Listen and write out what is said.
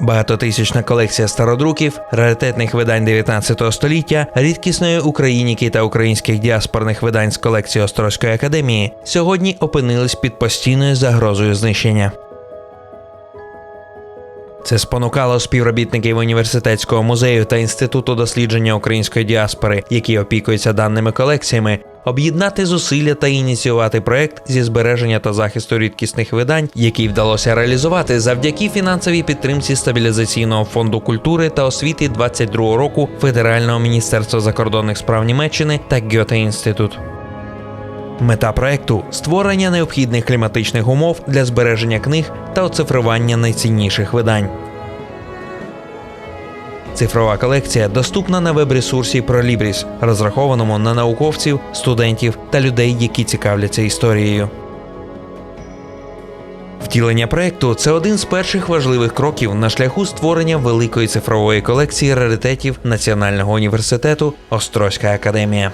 Багатотисячна колекція стародруків, раритетних видань 19 століття, рідкісної україніки та українських діаспорних видань з колекції Острозької академії сьогодні опинились під постійною загрозою знищення. Це спонукало співробітників університетського музею та інституту дослідження української діаспори, які опікуються даними колекціями, об'єднати зусилля та ініціювати проект зі збереження та захисту рідкісних видань, який вдалося реалізувати завдяки фінансовій підтримці стабілізаційного фонду культури та освіти 22 року Федерального міністерства закордонних справ Німеччини та Гьоте інститут. Мета проекту створення необхідних кліматичних умов для збереження книг та оцифрування найцінніших видань. Цифрова колекція доступна на веб-ресурсі ProLibris, розрахованому на науковців, студентів та людей, які цікавляться історією. Втілення проекту це один з перших важливих кроків на шляху створення великої цифрової колекції раритетів Національного університету Острозька академія.